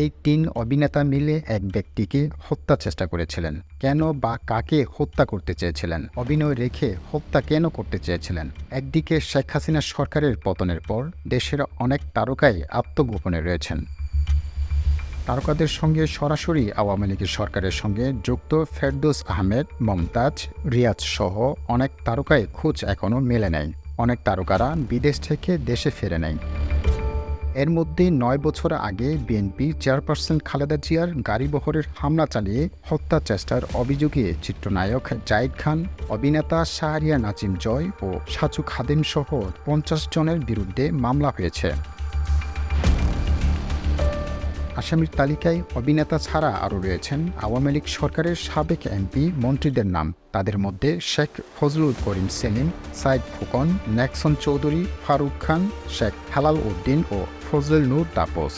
এই তিন অভিনেতা মিলে এক ব্যক্তিকে হত্যা চেষ্টা করেছিলেন। কেন বা কাকে হত্যা করতে চেয়েছিলেন? অভিনয় রেখে হত্যা কেন করতে চেয়েছিলেন? একদিকে শেখ হাসিনা সরকারের পতনের পর দেশের অনেক তারকাই আত্মগোপনে রয়েছেন। তারকাদের সঙ্গে সরাসরি আওয়ামী লীগের সরকারের সঙ্গে যুক্ত ফেরদৌস আহমেদ, মমতাজ, রিয়াজ সহ অনেক তারকায় খোঁজ এখনও মেলে নেয় অনেক তারকারা বিদেশ থেকে দেশে ফিরে নেয় এর মধ্যে নয় বছর আগে বিএনপি চেয়ারপারসন খালেদা জিয়ার গাড়িবহরের হামলা চালিয়ে হত্যা চেষ্টার অভিযোগে চিত্রনায়ক জাইদ খান, অভিনেতা শাহরিয়া নাজিম জয় ও সাচু খাদিম সহ পঞ্চাশ জনের বিরুদ্ধে মামলা হয়েছে। আসামির তালিকায় অভিনেতা ছাড়া আরও রয়েছেন আওয়ামী লীগ সরকারের সাবেক এমপি মন্ত্রীদের নাম। তাদের মধ্যে শেখ ফজলুল করিম সেলিম, সাইদ ফুকন ন্যাকসন চৌধুরী, ফারুক খান, শেখ হেলাল উদ্দিন ও ফজল নূর তাপস।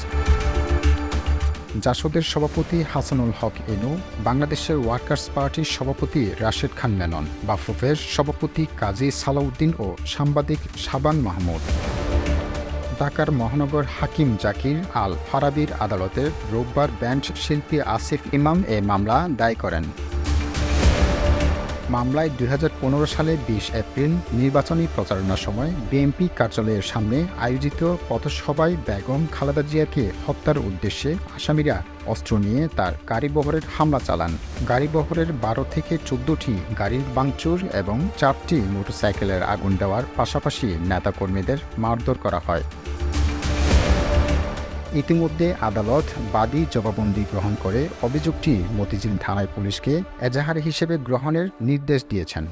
জাসদের সভাপতি হাসানুল হক এনু, বাংলাদেশের ওয়ার্কার্স পার্টির সভাপতি রাশেদ খান মেনন, বাফুফের সভাপতি কাজী সালাউদ্দিন ও সাংবাদিক শাবান মাহমুদ। ঢাকার মহানগর হাকিম জাকির আল ফারাবির আদালতে রোববার ব্যান্ড শিল্পী আসিফ ইমাম এ মামলা দায় করেন। মামলায় দুই হাজার পনেরো সালে বিশ এপ্রিল নির্বাচনী প্রচারণার সময় বিএনপি কার্যালয়ের সামনে আয়োজিত পথসভায় বেগম খালেদা জিয়াকে হত্যার উদ্দেশ্যে আসামিরা অস্ত্র নিয়ে তার গাড়িবহরের হামলা চালান। গাড়িবহরের বারো থেকে চোদ্দটি গাড়ির বাংচুর এবং চারটি মোটরসাইকেলের আগুন দেওয়ার পাশাপাশি নেতাকর্মীদের মারধর করা হয়। ইতিমধ্যে আদালত বাদী জবাববন্দি গ্রহণ করে অভিযোগটি মতিঝিল থানায় পুলিশকে এজাহার হিসেবে গ্রহণের নির্দেশ দিয়েছেন।